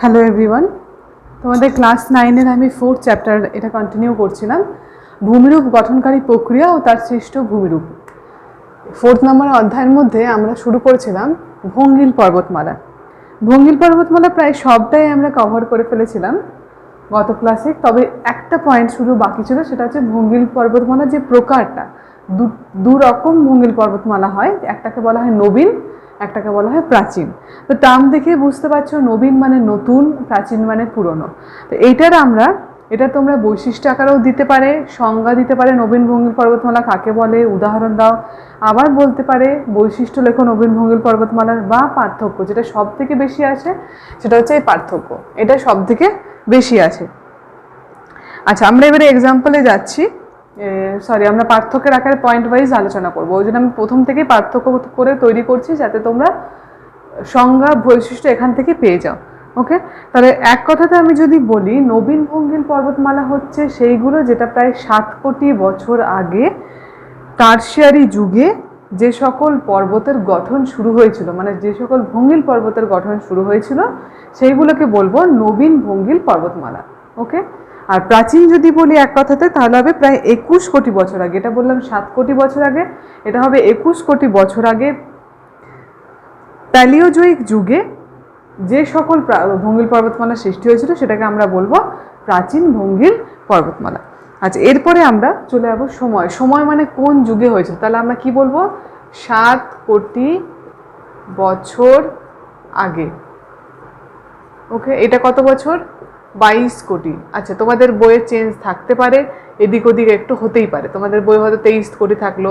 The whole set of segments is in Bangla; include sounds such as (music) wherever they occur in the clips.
হ্যালো এভরিওয়ান তোমাদের ক্লাস নাইনের আমি ফোর্থ চ্যাপ্টার এটা কন্টিনিউ করছিলাম। ভূমিরূপ গঠনকারী প্রক্রিয়া ও তার সৃষ্ট ভূমিরূপ। ফোর্থ নম্বর অধ্যায়ের মধ্যে আমরা শুরু করেছিলাম ভঙ্গিল পর্বতমালা। ভঙ্গিল পর্বতমালা প্রায় সবটাই আমরা কভার করে ফেলেছিলাম গত ক্লাসে তবে একটা পয়েন্ট শুধু বাকি ছিল, সেটা হচ্ছে ভঙ্গিল পর্বতমালা যে প্রকারটা। দু রকম ভঙ্গিল পর্বতমালা হয়, একটাকে বলা হয় নবীন একটাকে বলা হয় প্রাচীন। তো টার্ম দেখে বুঝতে পারছ নবীন মানে নতুন, প্রাচীন মানে পুরনো। তো এইটার আমরা, এটা তোমরা বৈশিষ্ট্য আকারেও দিতে পারে, সংজ্ঞা দিতে পারে নবীন ভঙ্গিল পর্বতমালা কাকে বলে, উদাহরণ দাও। আবার বলতে পারে বৈশিষ্ট্য লেখো নবীন ভঙ্গিল পর্বতমালার বা পার্থক্য। যেটা সব থেকে বেশি আছে সেটা হচ্ছে এই পার্থক্য। এটা সব থেকে বেশি আছে আচ্ছা আমরা এবারে এক্সাম্পলে যাচ্ছি। সরি আমরা পার্থক্যের আকারে পয়েন্ট ওয়াইজ আলোচনা করব। ওই জন্য আমি প্রথম থেকে পার্থক্য করে তৈরি করছি যাতে তোমরা সংজ্ঞা, বৈশিষ্ট্য এখান থেকে পেয়ে যাও। ওকে তাহলে এক কথাতে আমি যদি বলি, নবীন ভঙ্গিল পর্বতমালা হচ্ছে সেইগুলো যেটা প্রায় সাত কোটি বছর আগে টার্সিয়ারি যুগে যে সকল পর্বতের গঠন শুরু হয়েছিল মানে যে সকল ভঙ্গিল পর্বতের গঠন শুরু হয়েছিল, সেইগুলোকে বলব নবীন ভঙ্গিল পর্বতমালা। ওকে আর প্রাচীন যদি বলি এক কথাতে, তাহলে হবে প্রায় একুশ কোটি বছর আগে। এটা বললাম সাত কোটি বছর আগে। এটা হবে একুশ কোটি বছর আগে প্যালিওজয়িক যুগে যে সকল ভঙ্গিল পর্বতমালা সৃষ্টি হয়েছিল, সেটাকে আমরা বলব প্রাচীন ভঙ্গিল পর্বতমালা। আচ্ছা এরপরে আমরা চলে যাব সময়। সময় মানে কোন যুগে হয়েছিল? তাহলে আমরা কি বলব? সাত কোটি বছর আগে। ওকে, এটা কত বছর? বাইশ কোটি। আচ্ছা তোমাদের বইয়ের চেঞ্জ থাকতে পারে, এদিক ওদিক একটু হতেই পারে। তোমাদের বই হয়তো তেইশ কোটি থাকল।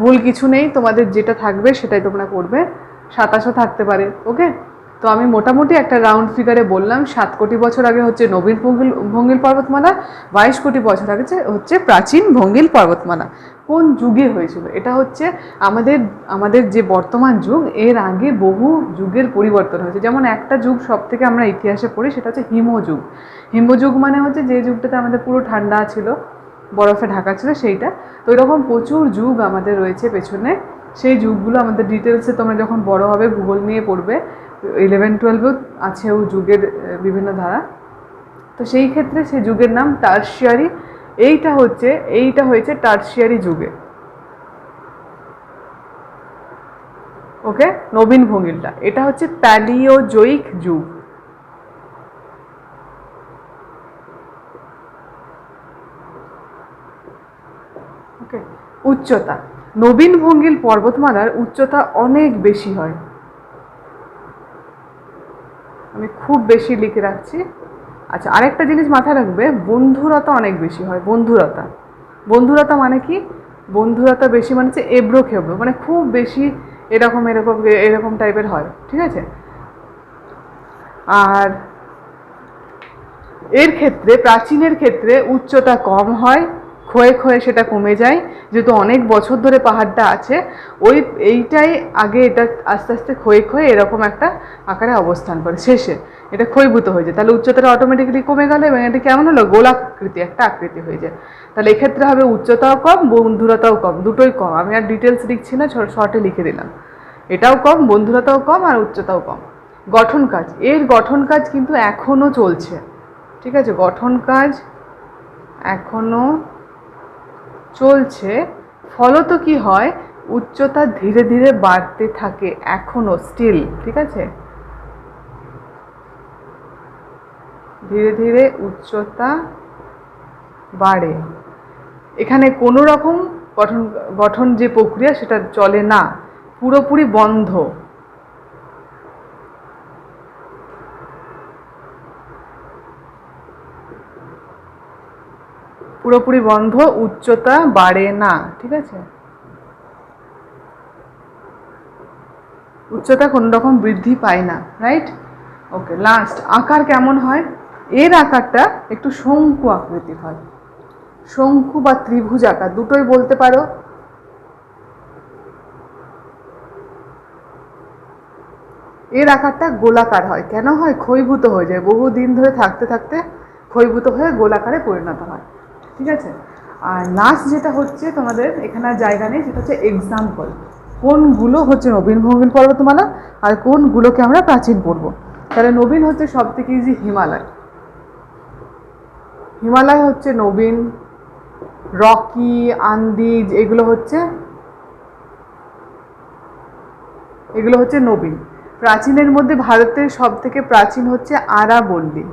ভুল কিছু নেই, তোমাদের যেটা থাকবে সেটাই তোমরা করবে। সাতাশও থাকতে পারে ওকে তো আমি মোটামুটি একটা রাউন্ড ফিগারে বললাম, সাত কোটি বছর আগে হচ্ছে নবীন ভঙ্গিল ভঙ্গিল পর্বতমালা, বাইশ কোটি বছর আগে হচ্ছে প্রাচীন ভঙ্গিল পর্বতমালা। কোন যুগে হয়েছিল? এটা হচ্ছে আমাদের আমাদের যে বর্তমান যুগ, এর আগে বহু যুগের পরিবর্তন হয়েছে। যেমন একটা যুগ সব থেকে আমরা ইতিহাসে পড়ি, সেটা হচ্ছে হিমযুগ হিমযুগ মানে হচ্ছে যে যুগটাতে আমাদের পুরো ঠান্ডা ছিল, বরফে ঢাকা ছিল সেইটা। তো এরকম প্রচুর যুগ আমাদের রয়েছে পেছনে। সেই যুগগুলো আমাদের ডিটেলসে তোমরা যখন বড় হবে ভূগোল নিয়ে পড়বে। ইলেভেন টুয়েলভেও ও যুগের বিভিন্ন ধারা। তো সেই ক্ষেত্রে সেই যুগের নাম টার্সিয়ারি এইটা হচ্ছে, এইটা হয়েছে টার্সিয়ারি যুগে। ওকে নবীন ভঙ্গিলটা। এটা হচ্ছে প্যালিওজয়িক যুগ। ওকে উচ্চতা। নবীন ভঙ্গিল পর্বতমালার উচ্চতা অনেক বেশি হয় আমি খুব বেশি লিখে রাখছি। আচ্ছা আরেকটা জিনিস মাথায় রাখবে, বন্ধুরতা অনেক বেশি হয়, বন্ধুরতা। বন্ধুরতা মানে কি? বন্ধুরতা বেশি মানে হচ্ছে এবড়ো খেবড়ো মানে খুব বেশি এরকম এরকম এরকম টাইপের হয়, ঠিক আছে? আর এর ক্ষেত্রে, প্রাচীনের ক্ষেত্রে উচ্চতা কম হয় ক্ষয়ে ক্ষয়ে সেটা কমে যায়। যেহেতু অনেক বছর ধরে পাহাড়টা আছে, ওই এইটাই আগে এটা আস্তে আস্তে ক্ষয়ে ক্ষয়ে এরকম একটা আকারে অবস্থান করে। শেষে এটা ক্ষয়ভূত হয়ে যায়। তাহলে উচ্চতাটা অটোমেটিক্যালি কমে গেল এবং এটা কেমন হলো? গোলাকৃতি, একটা আকৃতি হয়ে যায়। তাহলে এক্ষেত্রে হবে উচ্চতাও কম, বন্ধুরতাও কম, দুটোই কম। আমি আর ডিটেলস লিখছি না শর্টে লিখে দিলাম। এটাও কম, বন্ধুরতাও কম আর উচ্চতাও কম। গঠন কাজ, এর গঠন কাজ কিন্তু এখনও চলছে। ঠিক আছে? গঠন কাজ এখনও চলছে, ফলত কি হয়? উচ্চতা ধীরে ধীরে বাড়তে থাকে এখনও স্টিল ঠিক আছে? ধীরে ধীরে উচ্চতা বাড়ে। এখানে কোনো রকম গঠন গঠন যে প্রক্রিয়া সেটা চলে না, পুরোপুরি বন্ধ। পুরোপুরি বন্ধ, উচ্চতা বাড়ে না, ঠিক আছে? উচ্চতা কোনো রকম বৃদ্ধি পায় না রাইট ওকে লাস্ট আকার কেমন হয়? এর আকারটা একটু শঙ্কু আকৃতি হয়। শঙ্কু বা ত্রিভুজ আকার, দুটোই বলতে পারো। এর আকারটা গোলাকার হয়। কেন হয়? ক্ষয়ভূত হয়ে যায়। বহু দিন ধরে থাকতে থাকতে ক্ষয়ভূত হয়ে গোলাকারে পরিণত হয়। ঠিক আছে? আর লাস্ট যেটা হচ্ছে তোমাদের, এখানে জায়গা নেই, সেটা হচ্ছে এক্সাম্পল কোনগুলো হচ্ছে নবীন ভঙ্গিল পর্বতমালা আর কোনগুলোকে আমরা প্রাচীন পড়ব তাহলে নবীন হচ্ছে সব থেকে ইজি হিমালয়। হিমালয় হচ্ছে নবীন, রকি, আন্দিজ, এগুলো হচ্ছে এগুলো হচ্ছে নবীন। প্রাচীনের মধ্যে ভারতের সব থেকে প্রাচীন হচ্ছে আরাবল্লী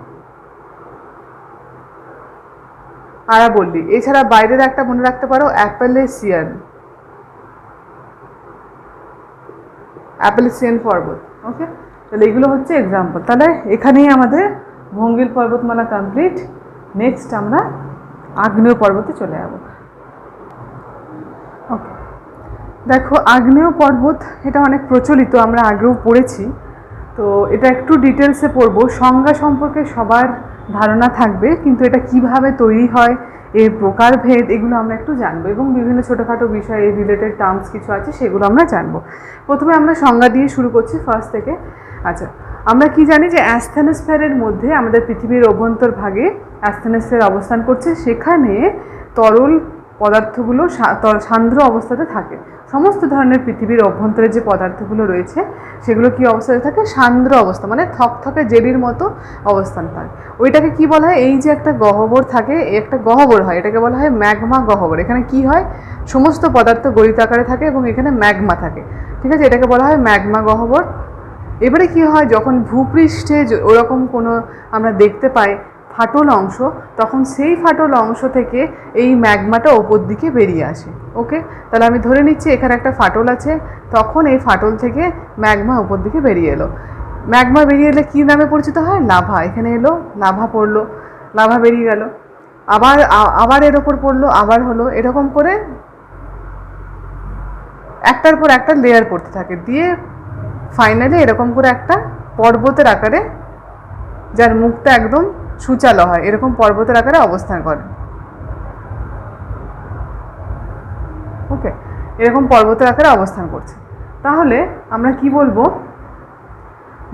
আরাবল্লী এছাড়া বাইরের একটা মনে রাখতে পারো, অ্যাপেলেসিয়ান। অ্যাপেলেসিয়ান পর্বত ওকে তাহলে এগুলো হচ্ছে এক্সাম্পল তাহলে এখানেই আমাদের ভঙ্গিল পর্বতমালা কমপ্লিট নেক্সট আমরা আগ্নেয় পর্বতে চলে যাব। ওকে দেখো, আগ্নেয় পর্বত, এটা অনেক প্রচলিত, আমরা আগেও পড়েছি। তো এটা একটু ডিটেলসে পড়ব। সংজ্ঞা সম্পর্কে সবার ধারণা থাকবে, কিন্তু এটা কীভাবে তৈরি হয়, এর প্রকারভেদ, এগুলো আমরা একটু জানব এবং বিভিন্ন ছোটোখাটো বিষয় এর রিলেটেড টার্মস কিছু আছে, সেগুলো আমরা জানব। প্রথমে আমরা সংজ্ঞা দিয়ে শুরু করছি ফার্স্ট থেকে। আচ্ছা আমরা কি জানি যে অ্যাস্থেনোস্ফিয়ারের মধ্যে আমাদের পৃথিবীর অভ্যন্তর ভাগে অ্যাস্থেনোস্ফিয়ার অবস্থান করছে, সেখানে তরল পদার্থগুলো সান্দ্র অবস্থাতে থাকে। সমস্ত ধরনের পৃথিবীর অভ্যন্তরে যে পদার্থগুলো রয়েছে, সেগুলো কি অবস্থাতে থাকে? সান্দ্র অবস্থা মানে থকথকে জেলির মতো অবস্থান পায়। ওইটাকে কি বলা হয়? এই যে একটা গহ্বর থাকে একটা গহ্বর হয়, এটাকে বলা হয় ম্যাগমা গহ্বর। এখানে কি হয়? সমস্ত পদার্থ গলিত আকারে থাকে এবং এখানে ম্যাগমা থাকে। ঠিক আছে? এটাকে বলা হয় ম্যাগমা গহ্বর। এবারে কি হয়? যখন ভূপৃষ্ঠে ওরকম কোনো আমরা দেখতে পাই ফাটল অংশ, তখন সেই ফাটল অংশ থেকে এই ম্যাগমাটা ওপর দিকে বেরিয়ে আসে, ওকে? তাহলে আমি ধরে নিচ্ছি এখানে একটা ফাটল আছে, তখন এই ফাটল থেকে ম্যাগমা ওপর দিকে বেরিয়ে এলো। ম্যাগমা বেরিয়ে এলে কী নামে পরিচিত হয়? লাভা। এখানে এলো, লাভা পড়ল, লাভা বেরিয়ে গেল। আবার আবার এর ওপর পড়ল, আবার হলো, এরকম করে একটার পর একটা লেয়ার পড়তে থাকে। দিয়ে ফাইনালি এরকম করে একটা পর্বতের আকারে, যার মুখটা একদম সুচালো হয়, এরকম পর্বতের আকারে অবস্থান করে। ওকে এরকম পর্বতের আকারে অবস্থান করছে। তাহলে আমরা কি বলব?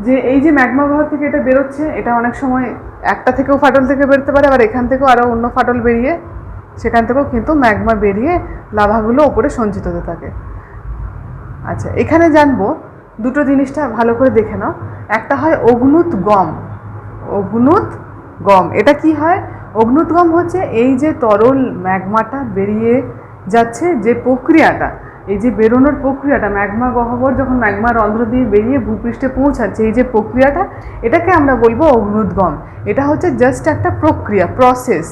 যে এই যে ম্যাগমা গহ্বর থেকে এটা বেরোচ্ছে, এটা অনেক সময় একটা থেকেও ফাটল থেকে বেরোতে পারে, আবার এখান থেকেও আরও অন্য ফাটল বেরিয়ে, সেখান থেকেও কিন্তু ম্যাগমা বেরিয়ে লাভাগুলো ওপরে সঞ্চিত হতে থাকে। আচ্ছা এখানে জানব দুটো জিনিসটা ভালো করে দেখে নাও। একটা হয় অগ্নুত গম অগ্নুত গম। এটা কি হয়? অগ্নুত গম হচ্ছে এই যে তরল ম্যাগমাটা বেরিয়ে যাচ্ছে যে প্রক্রিয়াটা, এই যে বেরোনোর প্রক্রিয়াটা, ম্যাগমা গহ্বর যখন ম্যাগমা রন্ধ্র দিয়ে বেরিয়ে ভূপৃষ্ঠে পৌঁছাচ্ছে, এই যে প্রক্রিয়াটা, এটাকে আমরা বলব অগ্নুদ্গম। এটা হচ্ছে জাস্ট একটা প্রক্রিয়া প্রসেস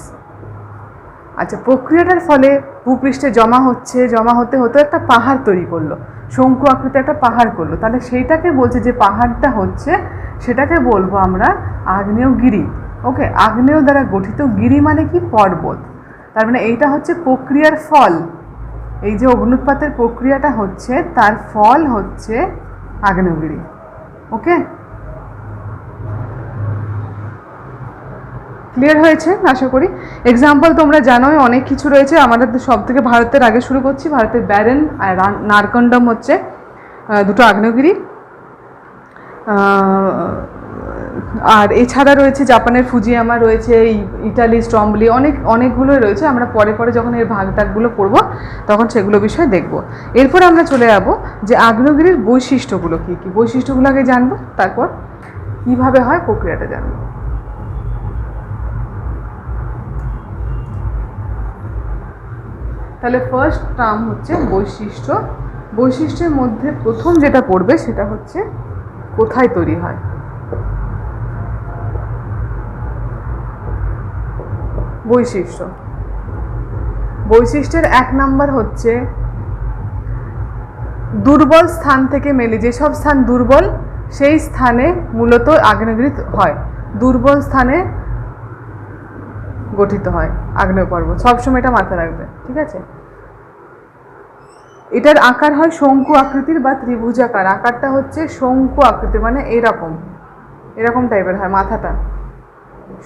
আচ্ছা প্রক্রিয়াটার ফলে ভূপৃষ্ঠে জমা হচ্ছে, জমা হতে হতে একটা পাহাড় তৈরি করল। শঙ্কু আকৃতি একটা পাহাড় করল। তাহলে সেইটাকে বলছে যে পাহাড়টা হচ্ছে, সেটাকে বলব আমরা আগ্নেয়গিরি। ওকে, আগ্নেয় দ্বারা গঠিত গিরি মানে কি? পর্বত। তার মানে এইটা হচ্ছে প্রক্রিয়ার ফল। এই যে অগ্নুৎপাতের প্রক্রিয়াটা হচ্ছে, তার ফল হচ্ছে আগ্নেয়গিরি। ওকে? ক্লিয়ার হয়েছে? আশা করি। এক্সাম্পল তোমরা জানোই, অনেক কিছু রয়েছে। আমাদের সব থেকে ভারতের আগে শুরু করছি। ভারতের ব্যারেন আর নারকন্ডম হচ্ছে দুটো আগ্নেয়গিরি। আর এছাড়া রয়েছে জাপানের ফুজিয়ামা, রয়েছে ইটালি স্ট্রম্বলি, অনেক অনেকগুলো রয়েছে। আমরা পরে পরে যখন এর ভাগ টাগগুলো পড়ব তখন সেগুলো বিষয়ে দেখব। এরপর আমরা চলে যাব যে আগ্নেয়গিরির বৈশিষ্ট্যগুলো কী কী বৈশিষ্ট্যগুলো আগে জানব, তারপর কীভাবে হয় প্রক্রিয়াটা জানব। তাহলে ফার্স্ট টার্ম হচ্ছে বৈশিষ্ট্য। বৈশিষ্ট্যের মধ্যে প্রথম যেটা পড়বে, সেটা হচ্ছে কোথায় তৈরি হয়। বৈশিষ্ট্য। বৈশিষ্ট্যের এক নাম্বার হচ্ছে, দুর্বল স্থান থেকে মেলে, যেসব স্থান দুর্বল, সেই স্থানে মূলত আগ্নেয়গিরি হয়। দুর্বল স্থানে গঠিত হয় আগ্নেয় পর্বত। সবসময় এটা মাথায় রাখবে, ঠিক আছে? এটার আকার হয় শঙ্কু আকৃতির বা ত্রিভুজাকার আকারটা হচ্ছে শঙ্কু আকৃতির মানে এরকম। এরকম টাইপের হয় মাথাটা।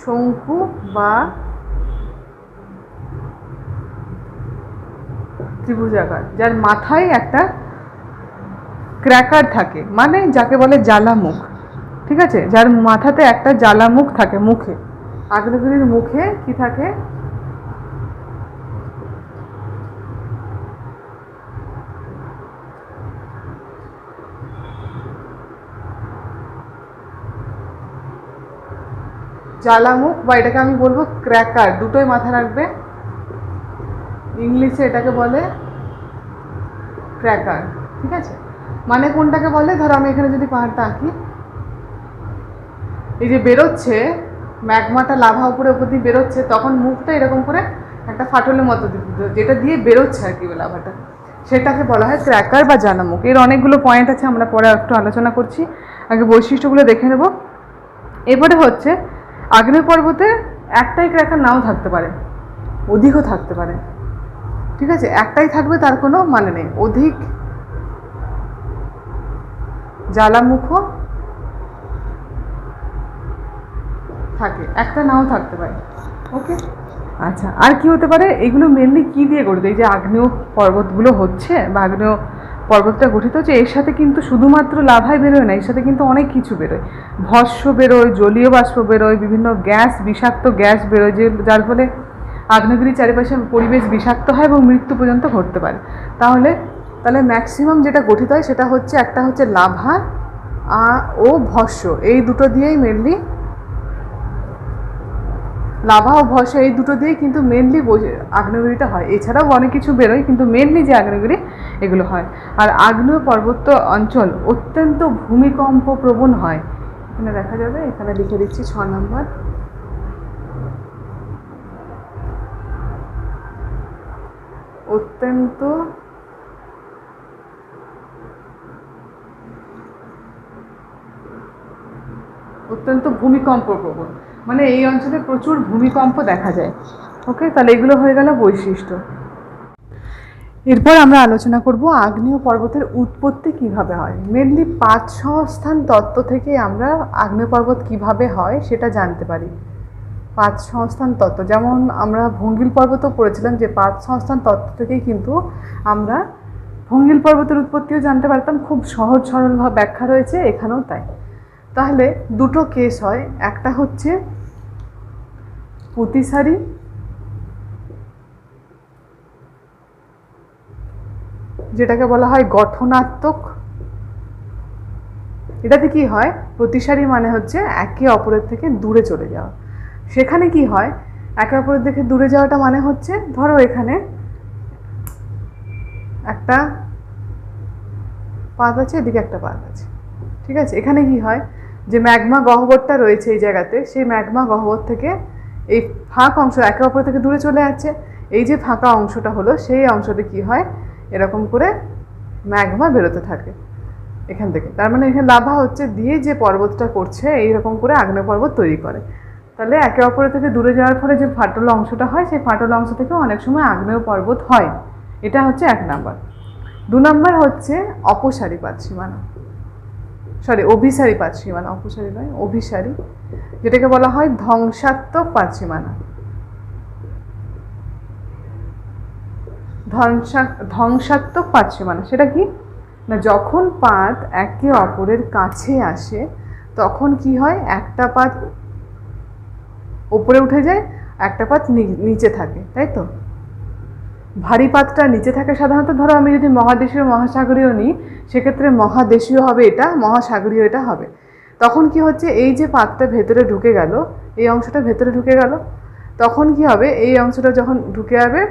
শঙ্কু বা ত্রিভুজাকার যার মাথায় একটা ক্র্যাকার থাকে মানে যাকে বলে জ্বালামুখ, ঠিক আছে? যার মাথাতে একটা জ্বালামুখ থাকে মুখে। আগ্নেয়গিরির মুখে কি থাকে? জ্বালামুখ, বা এটাকে আমি বলব ক্র্যাকার দুটোই মাথা রাখবে। ইংলিশে এটাকে বলে ক্র্যাকার ঠিক আছে? মানে কোনটাকে বলে? ধরো আমি এখানে যদি পাহাড়টা আঁকি। এই যে বেরোচ্ছে, ম্যাগমাটা লাভা উপরে উপর দিয়ে বেরোচ্ছে, তখন মুখটা এরকম করে একটা ফাটলের মতো যেটা দিয়ে বেরোচ্ছে আর কি লাভাটা। সেটাকে বলা হয় ক্র্যাকার বা জানামুখ। এর অনেকগুলো পয়েন্ট আছে, আমরা পরে একটু আলোচনা করছি। আগে বৈশিষ্ট্যগুলো দেখে নেব। এবারে হচ্ছে, আগ্নেয় পর্বতে একটাই ক্র্যাকার নাও থাকতে পারে, অধিকও থাকতে পারে। ঠিক আছে? একটাই থাকবে, তার কোনো মানে নেই। অধিক জ্বালামুখও থাকে। একটা নাও থাকতে পারে। ওকে? আচ্ছা আর কি হতে পারে? এগুলো মেনলি কি দিয়ে গঠিত? এই যে আগ্নেয় পর্বতগুলো হচ্ছে বা আগ্নেয় পর্বতটা গঠিত হচ্ছে, এর সাথে কিন্তু শুধুমাত্র লাভাই বেরোয় না, এর সাথে কিন্তু অনেক কিছু বেরোয়। ভস্য বেরোয়, জলীয় বাষ্প বেরোয়, বিভিন্ন গ্যাস, বিষাক্ত গ্যাস বেরোয়, যে যার ফলে আগ্নেয়গিরির চারিপাশে পরিবেশ বিষাক্ত হয় এবং মৃত্যু পর্যন্ত ঘটতে পারে। তাহলে তাহলে ম্যাক্সিমাম যেটা গঠিত হয় সেটা হচ্ছে, একটা হচ্ছে লাভা ও ভস্য। এই দুটো দিয়েই মেনলি লাভা ও ভস্য, এই দুটো দিয়েই কিন্তু মেনলি আগ্নেয়গিরিটা হয়। এছাড়াও অনেক কিছু বেরোয়, কিন্তু মেনলি যে আগ্নেয়গিরি, এগুলো হয়। আর আগ্নেয় পার্বত্য অঞ্চল অত্যন্ত ভূমিকম্প প্রবণ হয়। এখানে দেখা যাবে, এখানে লিখে দিচ্ছি ছ নম্বর। অত্যন্ত অত্যন্ত ভূমিকম্প প্রবণ মানে এই অঞ্চলে প্রচুর ভূমিকম্প দেখা যায়। ওকে তাহলে এগুলো হয়ে গেল বৈশিষ্ট্য। এরপর আমরা আলোচনা করব আগ্নেয় পর্বতের উৎপত্তি কীভাবে হয়। মেনলি পাঁচ সংস্থান তত্ত্ব থেকে আমরা আগ্নেয় পর্বত কীভাবে হয় সেটা জানতে পারি। পাঁচ সংস্থান তত্ত্ব। যেমন আমরা ভঙ্গিল পর্বতও পড়েছিলাম যে পাঁচ সংস্থান তত্ত্ব থেকেই কিন্তু আমরা ভঙ্গিল পর্বতের উৎপত্তিও জানতে পারতাম। খুব সহজ সরলভাবে ব্যাখ্যা রয়েছে এখানেও তাই। তাহলে দুটো কেস হয়। একটা হচ্ছে পুঁতিসারি যেটাকে বলা হয় গঠনাত্মক। এটাতে কি হয়? প্রতিসারি মানে হচ্ছে একে অপরের থেকে দূরে চলে যাওয়া। সেখানে কি হয়? একে অপরের থেকে দূরে যাওয়াটা মানে হচ্ছে, ধরো এখানে একটা পাত আছে, এদিকে একটা পাত আছে। ঠিক আছে? এখানে কি হয়? যে ম্যাগমা গহ্বরটা রয়েছে এই জায়গাতে, সেই ম্যাগমা গহ্বর থেকে এই ফাঁক অংশ একে অপর থেকে দূরে চলে যাচ্ছে। এই যে ফাঁকা অংশটা হলো, সেই অংশতে কি হয়? এরকম করে ম্যাগমা বেরোতে থাকে এখান থেকে। তার মানে এখানে লাভা হচ্ছে দিয়ে যে পর্বতটা করছে, এইরকম করে আগ্নেয় পর্বত তৈরি করে। তাহলে একে অপরের থেকে দূরে যাওয়ার ফলে যে ফাটল অংশটা হয়, সেই ফাটল অংশ থেকে অনেক সময় আগ্নেয় পর্বত হয়। এটা হচ্ছে এক নাম্বার। দু নম্বর হচ্ছে অপসারী পাত সীমানা। সরি অভিসারী পাত সীমানা, অপসারী নয়, অভিসারী, যেটাকে বলা হয় ধ্বংসাত্মক পাত সীমানা। ধ্বংসা, ধ্বংসাত্মক পাত সীমানা, সেটা কি? না, যখন পাত একে অপরের কাছে আসে, তখন কি হয়? একটা পাত উপরে উঠে যায়, একটা পাত নিচে থাকে, তাই তো? ভারী পাতটা নিচে থাকে সাধারণত। ধরো আমি যদি মহাদেশীয়, মহাসাগরীয় নিই, সেক্ষেত্রে মহাদেশীয় হবে এটা, মহাসাগরীয় এটা হবে। তখন কি হচ্ছে, এই যে পাতটা ভেতরে ঢুকে গেল, এই অংশটা ভেতরে ঢুকে গেল, তখন কি হবে, এই অংশটা যখন ঢুকে যাবে,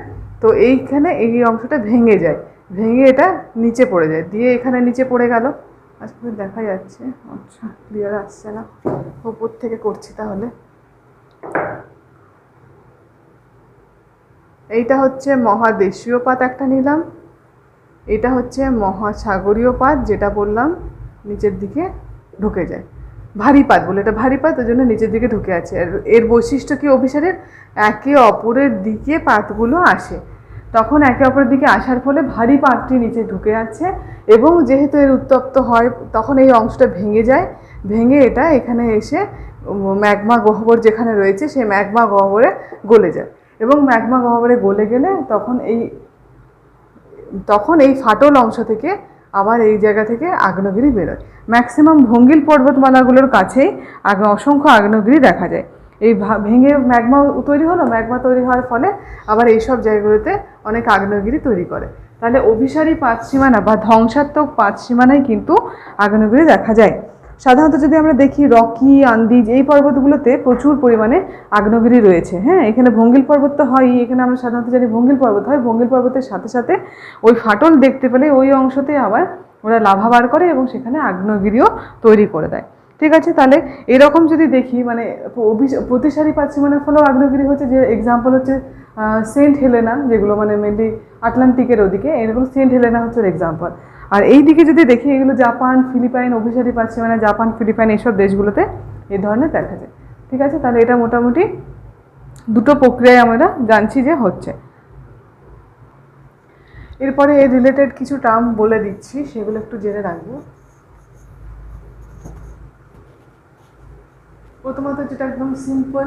তো এইখানে এই অংশটা ভেঙে যায়। ভেঙে এটা নিচে পড়ে যায়, দিয়ে এখানে নিচে পড়ে গেল। আজকে দেখা যাচ্ছে। আচ্ছা ক্লিয়ার আসছে না। ওপর থেকে করছি তাহলে। এইটা হচ্ছে মহাদেশীয় পাত একটা নিলাম। এটা হচ্ছে মহাসাগরীয় পাত, যেটা বললাম নিচের দিকে ঢুকে যায়। ভারী পাত বলে, এটা ভারী পাত, ওই জন্য নিচের দিকে ঢুকে আছে। আর এর বৈশিষ্ট্য কি অভিসারের? একে অপরের দিকে পাতগুলো আসে। তখন একে অপরের দিকে আসার ফলে ভারী পাতটি নিচে ঢুকে যাচ্ছে এবং যেহেতু এর উত্তপ্ত হয়, তখন এই অংশটা ভেঙে যায়। ভেঙে এটা এখানে এসে ম্যাগমা গহ্বর যেখানে রয়েছে, সেই ম্যাগমা গহ্বরে গলে যায়। এবং ম্যাগমা গহ্বরে গলে গেলে তখন এই তখন এই ফাটল অংশ থেকে আবার এই জায়গা থেকে আগ্নেয়গিরি বেরোয়। ম্যাক্সিমাম ভঙ্গিল পর্বতমালাগুলোর কাছেই অসংখ্য আগ্নেয়গিরি দেখা যায়। এই ভেঙে ম্যাগমা তৈরি হলো, ম্যাগমা তৈরি হওয়ার ফলে আবার এইসব জায়গাগুলোতে অনেক আগ্নেয়গিরি তৈরি করে। তাহলে অভিসারী পাত সীমানা বা ধ্বংসাত্মক পাঁচ সীমানায় কিন্তু আগ্নেয়গিরি দেখা যায়। সাধারণত যদি আমরা দেখি রকি, আন্দিজ এই পর্বতগুলোতে প্রচুর পরিমাণে আগ্নেয়গিরি রয়েছে। হ্যাঁ এখানে ভঙ্গিল পর্বত তো হয়ই। এখানে আমরা সাধারণত জানি ভঙ্গিল পর্বত হয়। ভঙ্গিল পর্বতের সাথে সাথে ওই ফাটল দেখতে পেলে ওই অংশতে আবার ওরা লাভা বার করে এবং সেখানে আগ্নেয়গিরিও তৈরি করে দেয়। ঠিক আছে? তাহলে এরকম যদি দেখি মানে প্রতিসারি পাচ্ছিমানের ফলেও আগ্নেয়গিরি হচ্ছে যে এক্সাম্পল হচ্ছে সেন্ট হেলেনা, যেগুলো মানে মেনলি আটলান্টিকের ওদিকে, এরকম সেন্ট হেলেনা হচ্ছে এক্সাম্পল আর এই দিকে যদি দেখি এগুলো জাপান, ফিলিপাইন, অভিসারী পাচ্ছিমানা জাপান, ফিলিপাইন এইসব দেশগুলোতে এই ধরনের দেখা যায়। ঠিক আছে? তাহলে এটা মোটামুটি দুটো প্রক্রিয়ায় আমরা জানছি যে হচ্ছে। এরপরে এর রিলেটেড কিছু টার্ম বলে দিচ্ছি, সেগুলো একটু জেনে রাখব। প্রথমত যেটা একদম সিম্পল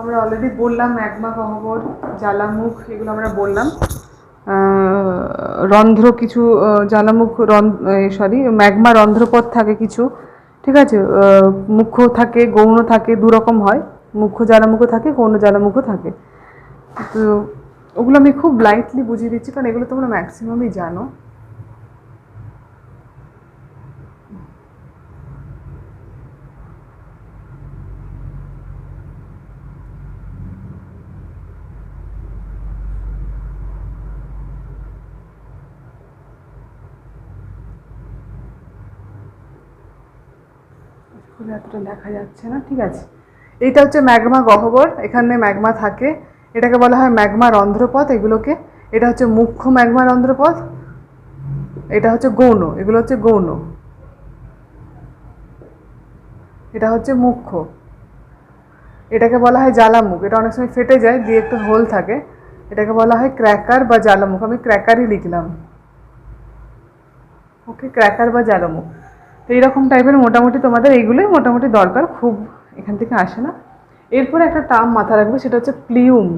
আমরা অলরেডি বললাম, ম্যাগমা, গহ্বর, জ্বালামুখ, এগুলো আমরা বললাম। রন্ধ্র কিছু জ্বালামুখ সরি ম্যাগমা রন্ধ্রপথ থাকে কিছু, ঠিক আছে? মুখ্য থাকে, গৌণ থাকে, দুরকম হয়। মুখ্য জ্বালামুখও থাকে, গৌণ জ্বালামুখও থাকে। তো ওগুলো আমি খুব লাইটলি বুঝিয়ে দিচ্ছি, কারণ এগুলো তোমরা ম্যাক্সিমামই জানো। এতটা দেখা যাচ্ছে না ঠিক আছে এইটা হচ্ছে ম্যাগমা গহ্বর এখানে ম্যাগমা থাকে এটাকে বলা হয় ম্যাগমা রন্ধ্রপথ এগুলোকে এটা হচ্ছে মুখ্য ম্যাগমা রন্ধ্রপথ এটা হচ্ছে গৌণ এগুলো হচ্ছে গৌণ এটা হচ্ছে মুখ্য এটাকে বলা হয় জ্বালামুখ এটা অনেক সময় ফেটে যায় দিয়ে একটু হোল থাকে এটাকে বলা হয় ক্র্যাকার বা জ্বালামুখ আমি ক্র্যাকারই লিখলাম ওকে ক্র্যাকার বা জ্বালামুখ তো এইরকম টাইপের মোটামুটি তোমাদের এইগুলোই মোটামুটি দরকার, খুব এখান থেকে আসে না। এরপরে একটা টার্ম মাথা রাখবে, সেটা হচ্ছে প্লিউম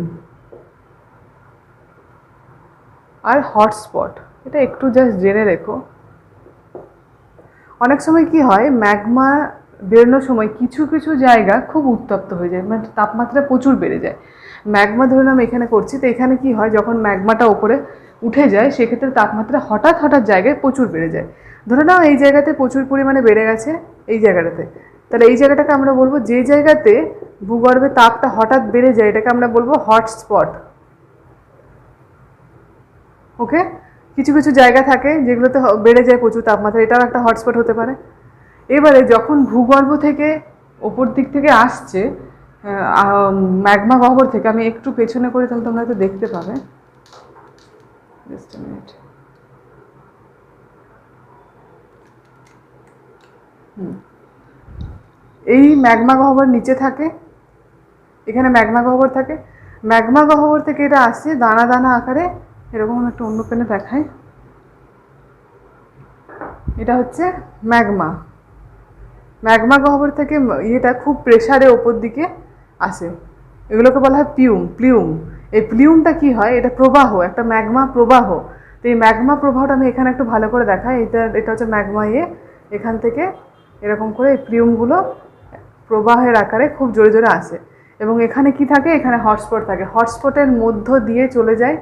আর হটস্পট এটা একটু জাস্ট জেনে রেখো। অনেক সময় কি হয়, ম্যাগমা বেরোনোর সময় কিছু কিছু জায়গা খুব উত্তপ্ত হয়ে যায় মানে তাপমাত্রা প্রচুর বেড়ে যায়। ম্যাগমা ধরুন আমি এখানে করছি, তো এখানে কি হয়, যখন ম্যাগমাটা ওপরে উঠে যায়, সেক্ষেত্রে তাপমাত্রা হঠাৎ হঠাৎ জায়গায় প্রচুর বেড়ে যায়। ধরে নাও এই জায়গাতে প্রচুর পরিমাণে বেড়ে গেছে, এই জায়গাটাতে। তাহলে এই জায়গাটাকে আমরা বলব যে জায়গাতে ভূগর্ভে তাপটা হঠাৎ বেড়ে যায়, এটাকে আমরা বলব হটস্পট ওকে? কিছু কিছু জায়গা থাকে যেগুলোতে বেড়ে যায় প্রচুর তাপমাত্রা, এটাও একটা হটস্পট হতে পারে। এবারে যখন ভূগর্ভ থেকে ওপর দিক থেকে আসছে ম্যাগমা গহ্বর থেকে, আমি একটু পেছনে করে তাহলে তোমরা হয়তো দেখতে পাবে। জাস্ট মিনিট এই ম্যাগমা গহ্বর নিচে থাকে? এখানে ম্যাগমা গহ্বর থাকে? ম্যাগমা গহ্বর থেকে এটা আসছে দানা দানা আকারে, এরকম একটা অন্য পেনে দেখায় এটা হচ্ছে ম্যাগমা। ম্যাগমা গহ্বর থেকে ইয়েটা খুব প্রেসারে ওপর দিকে আসে। এগুলোকে বলা হয় পিউম, প্লিউম। এই প্লিউমটা কি হয়? এটা প্রবাহ, একটা ম্যাগমা প্রবাহ। তো এই ম্যাগমা প্রবাহটা আমি এখানে একটু ভালো করে দেখাই। এটা এটা হচ্ছে ম্যাগমা ইয়ে এখান থেকে এরকম করে এই প্লিউমগুলো প্রবাহের আকারে খুব জোরে জোরে আসে। এবং এখানে কি থাকে? এখানে হটস্পট থাকে। হটস্পটের মধ্য দিয়ে চলে যায়।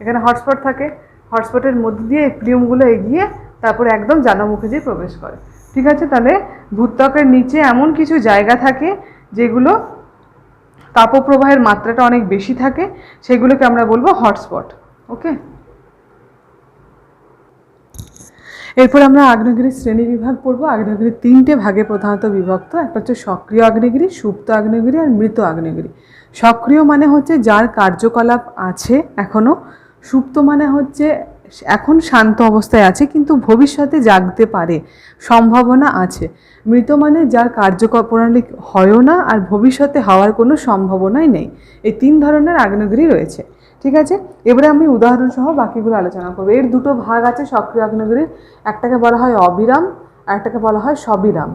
এখানে হটস্পট থাকে। হটস্পটের মধ্য দিয়ে এই প্লিউমগুলো এগিয়ে তারপরে একদম জ্বালামুখে যেয়ে প্রবেশ করে। ঠিক আছে? তাহলে ভূত্বকের নিচে এমন কিছু জায়গা থাকে যেগুলো তাপপ্রবাহের মাত্রাটা অনেক বেশি থাকে, সেগুলোকে আমরা বলব হটস্পট, ওকে? এরপর আমরা আগ্নেয়গিরির শ্রেণি বিভাগ পড়ব। আগ্নেয়গিরি তিনটে ভাগে প্রধানত বিভক্ত। একটা হচ্ছে সক্রিয় আগ্নেয়গিরি, সুপ্ত আগ্নেয়গিরি আর মৃত আগ্নেয়গিরি। সক্রিয় মানে হচ্ছে যার কার্যকলাপ আছে এখনও, সুপ্ত মানে হচ্ছে এখন শান্ত অবস্থায় আছে, কিন্তু ভবিষ্যতে জাগতে পারে, সম্ভাবনা আছে। মৃত মানে যার কার্যপ্রণালী হয়ও না আর ভবিষ্যতে হওয়ার কোনো সম্ভাবনাই নেই। এই তিন ধরনের আগ্নেয়গিরি রয়েছে, ঠিক আছে? এবারে আমি উদাহরণসহ বাকিগুলো আলোচনা করব। এর দুটো ভাগ আছে সক্রিয় আগ্নেয়গিরির, একটাকে বলা হয় অবিরাম, আর একটাকে বলা হয় সবিরাম।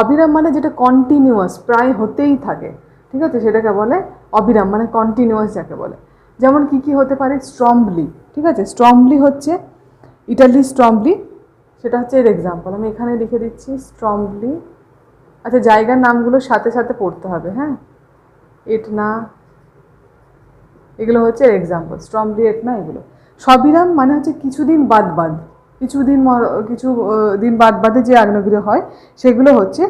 অবিরাম মানে যেটা কন্টিনিউয়াস প্রায় হতেই থাকে। ঠিক আছে? সেটাকে বলে অবিরাম মানে কন্টিনিউয়াস যাকে বলে। যেমন কি কি হতে পারে? স্ট্রম্বলি ঠিক আছে? স্ট্রম্বলি হচ্ছে ইটালি স্ট্রম্বলি সেটা হচ্ছে এর এক্সাম্পল আমি এখানে লিখে দিচ্ছি স্ট্রম্বলি আচ্ছা জায়গার নামগুলোর সাথে সাথে পড়তে হবে হ্যাঁ? এটনা এগুলো হচ্ছে এর এক্সাম্পল স্ট্রংলি এটনা এগুলো। সবিরাম মানে হচ্ছে কিছুদিন বাদ বাদ, কিছুদিন কিছু দিন বাদ বাদে যে আগ্নেয়গিরি হয়, সেগুলো হচ্ছে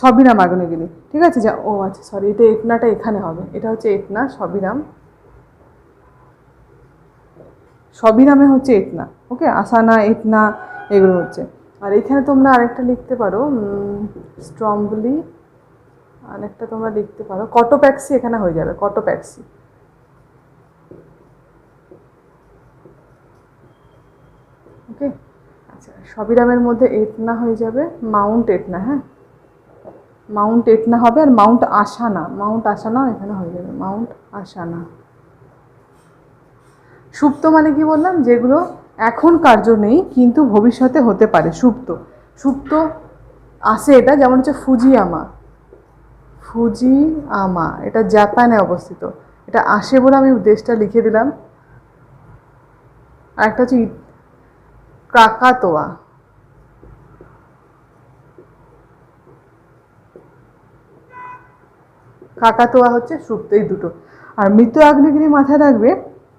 সবিরাম আগ্নেয়গিরি। ঠিক আছে, যা, ও আচ্ছা সরি এটা এটনাটা এখানে হবে। এটা হচ্ছে এটনা, সবিরাম। সবিরামে হচ্ছে এটনা, ওকে? আসানা, এটনা, এগুলো হচ্ছে। আর এখানে তোমরা আরেকটা লিখতে পারো স্ট্রম্বলি, আরেকটা তোমরা লিখতে পারো, কটোপ্যাক্সি এখানে হয়ে যাবে, কটোপ্যাক্সি। ওকে? আচ্ছা সবিরামের মধ্যে এটনা হয়ে যাবে, মাউন্ট এটনা হ্যাঁ? মাউন্ট এটনা হবে আর মাউন্ট আসানা মাউন্ট আসানা এখানে হয়ে যাবে। মাউন্ট আসানা সুপ্ত মানে কি বললাম? যেগুলো এখন কার্য নেই, কিন্তু ভবিষ্যতে হতে পারে। সুপ্ত। সুপ্ত আসে এটা, যেমন হচ্ছে ফুজিয়ামা ফুজিয়ামা এটা জাপানে অবস্থিত। এটা আসে বলে আমি দেশটা লিখে দিলাম। আর একটা হচ্ছে ই- কাকাতোয়া হচ্ছে সুপ্ত, এই দুটো। আর মৃত আগ্নেয়গিরি মাথায় রাখবে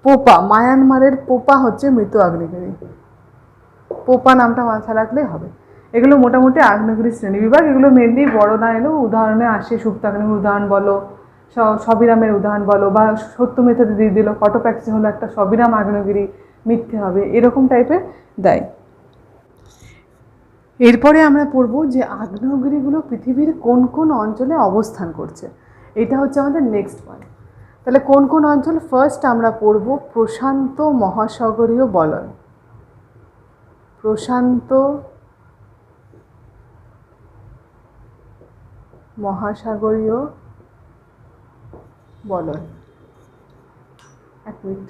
পোপা, মায়ানমারের পোপা হচ্ছে মৃত আগ্নেয়গিরি। পোপা নামটা মাথায় রাখলেই হবে। এগুলো মোটামুটি আগ্নেয়গিরি শ্রেণি বিভাগ, এগুলো মেনলি বড় না এলেও উদাহরণে আসে, সুপ্ত উদাহরণ বলো সবিরামের উদাহরণ বলো, বা সত্য মেথেতে দিয়ে দিল, কটোপ্যাক্সি হলো একটা সবিরাম আগ্নেয়গিরি, মিথ্যে হবে, এরকম টাইপের দেয়। এরপরে আমরা পড়ব যে আগ্নেয়গিরিগুলো পৃথিবীর কোন কোন অঞ্চলে অবস্থান করছে। এটা হচ্ছে আমাদের নেক্সট পয়েন্ট তাহলে কোন কোন অঞ্চল? ফার্স্ট আমরা পড়ব প্রশান্ত মহাসাগরীয় বলয়। প্রশান্ত মহাসাগরীয় বলয়। এক মিনিট।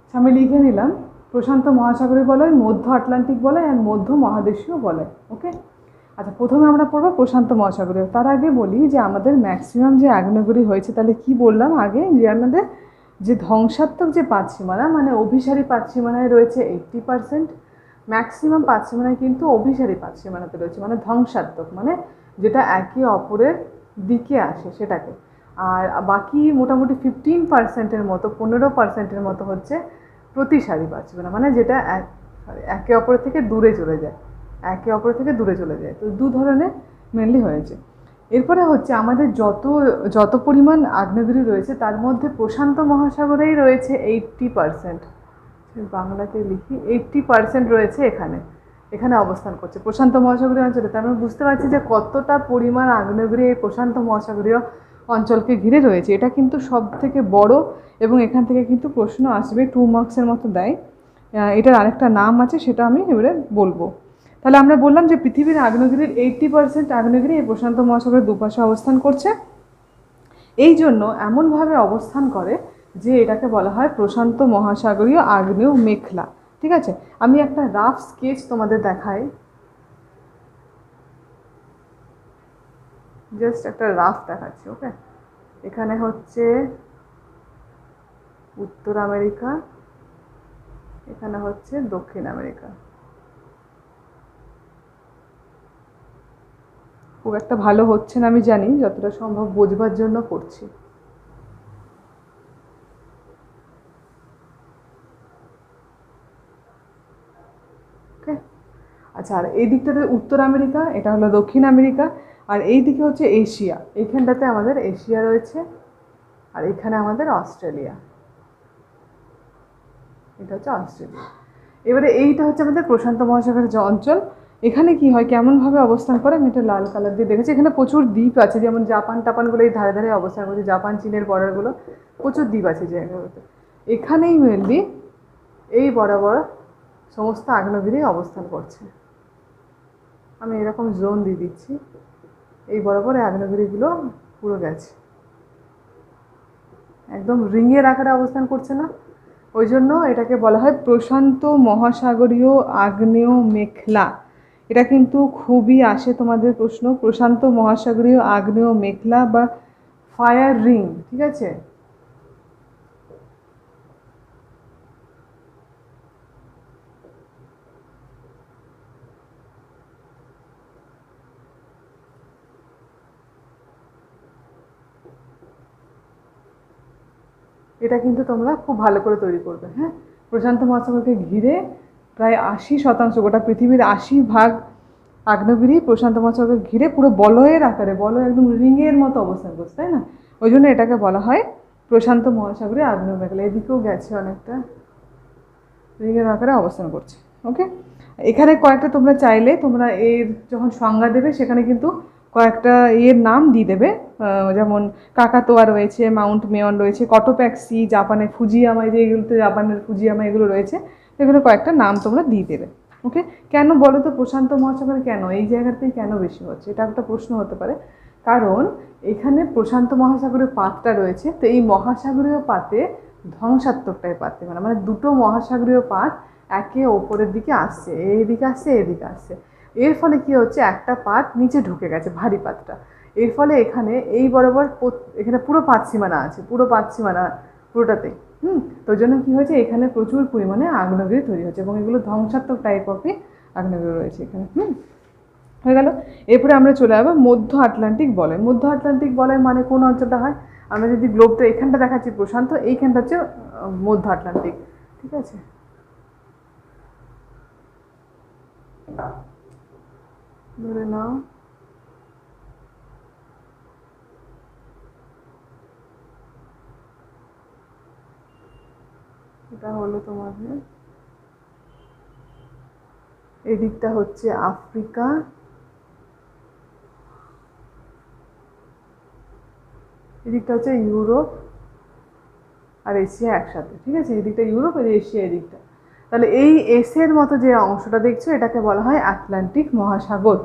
আচ্ছা, আমি লিখে নিলাম। প্রশান্ত মহাসাগরীয় বলয় মধ্য আটলান্টিক বলয় আর মধ্য মহাদেশীয় বলয় ওকে আচ্ছা প্রথমে আমরা পড়ব প্রশান্ত মহাসাগরীয় তার আগে বলি যে আমাদের ম্যাক্সিমাম যে আগ্নেয়গিরি হয়েছে, তাহলে কি বললাম আগে? যে আমাদের যে ধ্বংসাত্মক যে পাতসীমানা মানে অভিসারী পাতসীমানায় রয়েছে এইট্টি পার্সেন্ট ম্যাক্সিমাম পাতসীমানায় কিন্তু অভিসারী পাতসীমানাতে রয়েছে মানে ধ্বংসাত্মক মানে যেটা একে অপরের দিকে আসে সেটাকে। আর বাকি মোটামুটি ফিফটিন পার্সেন্টের মতো, পনেরো পার্সেন্টের মতো হচ্ছে প্রতিসারী পাতসীমানা মানে যেটা এক একে অপরের থেকে দূরে চলে যায়। একে অপর থেকে দূরে চলে যায়। তো দু ধরনের মেনলি হয়েছে। এরপরে হচ্ছে আমাদের যত যত পরিমাণ আগ্নেয়গিরি রয়েছে, তার মধ্যে প্রশান্ত মহাসাগরেই রয়েছে এইট্টি পার্সেন্ট বাংলাতে লিখি এইট্টি পার্সেন্ট রয়েছে এখানে। এখানে অবস্থান করছে। প্রশান্ত মহাসাগরীয় অঞ্চলে। তার মানে বুঝতে পারছি যে কতটা পরিমাণ আগ্নেয়গিরি এই প্রশান্ত মহাসাগরীয় অঞ্চলকে ঘিরে রয়েছে। এটা কিন্তু সব থেকে বড় এবং এখান থেকে কিন্তু প্রশ্ন আসবে টু মার্কসের মতো দেয়। এটার আরেকটা নাম আছে, সেটা আমি এবারে বলব। তাহলে আমরা বললাম যে পৃথিবীর আগ্নেয়গিরির এইট্টি পার্সেন্ট আগ্নেয়গিরি এই প্রশান্ত মহাসাগরের দুপাশে অবস্থান করছে। এই জন্য এমনভাবে অবস্থান করে যে এটাকে বলা হয় প্রশান্ত মহাসাগরীয় আগ্নেয় মেখলা। ঠিক আছে? আমি একটা রাফ স্কেচ তোমাদের দেখাই। জাস্ট একটা রাফ দেখাচ্ছি ওকে এখানে হচ্ছে উত্তর আমেরিকা, এখানে হচ্ছে দক্ষিণ আমেরিকা। খুব একটা ভালো হচ্ছে না, আমি জানি, যতটা সম্ভব বোঝবার জন্য করছি। আচ্ছা আর এই দিকটাতে উত্তর আমেরিকা, এটা হলো দক্ষিণ আমেরিকা, আর এই দিকে হচ্ছে এশিয়া। এইখানটাতে আমাদের এশিয়া রয়েছে, আর এখানে আমাদের অস্ট্রেলিয়া। এটা হচ্ছে অস্ট্রেলিয়া। এবারে এইটা হচ্ছে আমাদের প্রশান্ত মহাসাগরের যে অঞ্চল এখানে কি হয়? কেমনভাবে অবস্থান করে? আমি এটা লাল কালার দিয়ে দেখেছি। এখানে প্রচুর দ্বীপ আছে, যেমন জাপান টাপানগুলো এই ধারে ধারে অবস্থান করছে। জাপান, চীনের বর্ডারগুলো প্রচুর দ্বীপ আছে জায়গাগুলোতে। এখানেই মেনলি এই বরাবর সমস্ত আগ্নেয়গিরি অবস্থান করছে। আমি এরকম জোন দিয়ে দিচ্ছি। এই বরাবর আগ্নেয়গিরিগুলো পুরো গেছে। একদম রিংয়ের আকারে অবস্থান করছে না। ওই জন্য এটাকে বলা হয় প্রশান্ত মহাসাগরীয় আগ্নেয় মেখলা। এটা কিন্তু খুবই আসে তোমাদের প্রশ্ন। প্রশান্ত মহাসাগরীয় আগ্নেয় মেঘলা বা ফায়ার রিং ঠিক আছে? এটা কিন্তু তোমরা খুব ভালো করে তৈরি করবে হ্যাঁ? প্রশান্ত মহাসাগরকে ঘিরে প্রায় আশি শতাংশ, গোটা পৃথিবীর আশি ভাগ আগ্নেয়গিরি প্রশান্ত মহাসাগরকে ঘিরে পুরো বলয়ের আকারে, বলয় একদম রিংয়ের মতো অবস্থান করছে, তাই না? ওই জন্য এটাকে বলা হয় প্রশান্ত মহাসাগরে আগ্নেয় মেঘলা এদিকেও গেছে অনেকটা। রিংয়ের আকারে অবস্থান করছে ওকে এখানে কয়েকটা তোমরা চাইলে, তোমরা এর যখন সংজ্ঞা দেবে, সেখানে কিন্তু কয়েকটা এর নাম দিয়ে দেবে। যেমন কাকাতোয়া রয়েছে, মাউন্ট মেয়ন রয়েছে, কটোপ্যাক্সি জাপানের ফুজিয়ামা যে এগুলোতে জাপানের ফুজিয়ামা এগুলো রয়েছে। এগুলো কয়েকটা নাম তোমরা দিয়ে দেবে ওকে কেন বলো তো প্রশান্ত মহাসাগরে কেন? এই জায়গাতেই কেন বেশি হচ্ছে? এটা একটা প্রশ্ন হতে পারে। কারণ এখানে প্রশান্ত মহাসাগরের পাতটা রয়েছে, তো এই মহাসাগরীয় পাতে ধ্বংসাত্মকটাই পাতে মানে মানে দুটো মহাসাগরীয় পাত একে ওপরের দিকে আসছে, এদিকে আসছে এদিকে আসছে। এর ফলে কি হচ্ছে? একটা পাত নিচে ঢুকে গেছে, ভারী পাতটা। এর ফলে এখানে এই বরাবর এখানে পুরো পাত সীমানা আছে, পুরো পাত সীমানা পুরোটাতেই। হুম, তো জন্য কী হয়েছে? এখানে প্রচুর পরিমাণে আগ্নেয়গিরি তৈরি হচ্ছে এবং এগুলো ধ্বংসাত্মক টাইপ অফই আগ্নেয়গিরি রয়েছে এখানে, হুম। হয়ে গেল। এরপরে আমরা চলে যাব মধ্য আটলান্টিক বলয় মধ্য আটলান্টিক বলয় মানে কোন অঞ্চলটা হয়? আমরা যদি গ্লোবটা এখানটা দেখাচ্ছি প্রশান্ত, এইখানটা হচ্ছে মধ্য আটলান্টিক, ঠিক আছে? ধরে নাও। এটা হলো তোমাদের। এদিকটা হচ্ছে আফ্রিকা। এদিকটা হচ্ছে ইউরোপ আর এশিয়া একসাথে, ঠিক আছে? এদিকটা ইউরোপ আর এশিয়া এদিকটা। তাহলে এই এসের মতো যে অংশটা দেখছ, এটাকে বলা হয় আটলান্টিক মহাসাগর।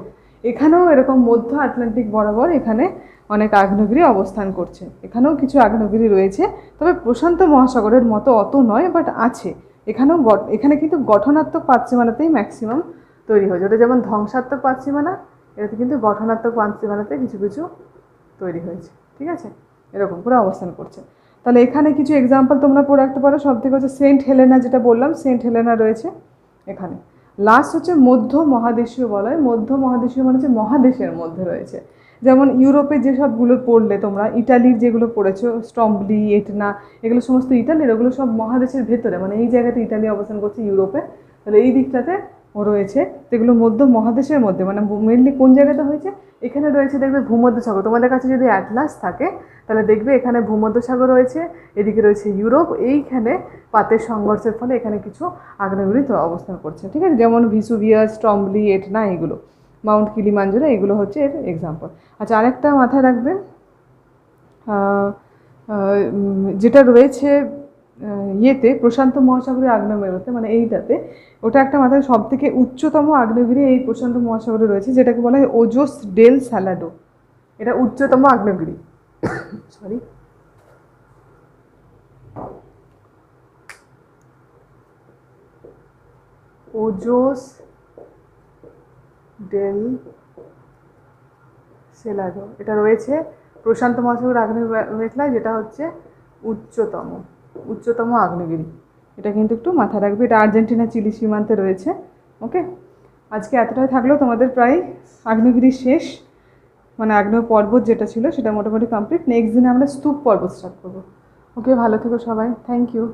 এখানেও এরকম মধ্য আটলান্টিক বরাবর এখানে অনেক আগ্নেয়গিরি অবস্থান করছে। এখানেও কিছু আগ্নেয়গিরি রয়েছে, তবে প্রশান্ত মহাসাগরের মতো অত নয় বাট আছে। এখানেও এখানে কিন্তু গঠনাত্মক পাতসীমানাতেই ম্যাক্সিমাম তৈরি হয়েছে। ওটা যেমন ধ্বংসাত্মক পাতসীমানা এটাতে কিন্তু গঠনাত্মক পাতসীমানাতে কিছু কিছু তৈরি হয়েছে। ঠিক আছে? এরকম করে অবস্থান করছে। তাহলে এখানে কিছু এক্সাম্পল তোমরা পড়ে রাখতে পারো। সব থেকে হচ্ছে সেন্ট হেলেনা যেটা বললাম, সেন্ট হেলেনা রয়েছে এখানে। লাস্ট হচ্ছে মধ্য মহাদেশীয় বলয়। মধ্য মহাদেশীয় মানে হচ্ছে মহাদেশের মধ্যে রয়েছে। যেমন ইউরোপে যেসবগুলো পড়লে তোমরা, ইটালির যেগুলো পড়েছো স্টম্বলি এটনা, এগুলো সমস্ত ইটালির, ওগুলো সব মহাদেশের ভেতরে মানে এই জায়গাতে ইটালি অবস্থান করছে ইউরোপে, তাহলে এই দিকটাতে রয়েছে। যেগুলো মধ্য, মহাদেশের মধ্যে মানে মেনলি কোন জায়গাতে হয়েছে? এখানে রয়েছে দেখবে ভূমধ্যসাগর। তোমাদের কাছে যদি অ্যাটলাস থাকে, তাহলে দেখবে এখানে ভূমধ্যসাগর রয়েছে, এদিকে রয়েছে ইউরোপ, এইখানে পাতের সংঘর্ষের ফলে এখানে কিছু আগ্নেয়গিরি তো অবস্থান করছে, ঠিক আছে? যেমন ভিসুভিয়াস স্টম্বলি এটনা এগুলো মাউন্ট কিলিমাঞ্জুরা, এগুলো হচ্ছে এর এক্সাম্পল আচ্ছা আরেকটা মাথায় রাখবেন যেটা রয়েছে ইয়েতে, প্রশান্ত মহাসাগরের আগ্নেয়গিরিতে মানে এইটাতে, ওটা একটা মাথায় সব থেকে উচ্চতম আগ্নেয়গিরি এই প্রশান্ত মহাসাগরে রয়েছে, যেটাকে বলা হয় ওজোস ডেল স্যালাডো। এটা উচ্চতম আগ্নেয়গিরি। (coughs) সরি ওজোস ডেল সেলাডো এটা রয়েছে প্রশান্ত মহাসাগর আগ্নেয় মেঘলায়, যেটা হচ্ছে উচ্চতম উচ্চতম আগ্নেয়গিরি। এটা কিন্তু একটু মাথায় রাখবে। এটা আর্জেন্টিনা, চিলি সীমান্তে রয়েছে। ওকে? আজকে এতটাই থাকল। তোমাদের প্রায় আগ্নেয়গিরি শেষ মানে আগ্নেয় পর্বত যেটা ছিল সেটা মোটামুটি কমপ্লিট নেক্সট দিনে আমরা স্তূপ পর্বত স্টার্ট করব। ওকে? ভালো থেকো সবাই। Thank you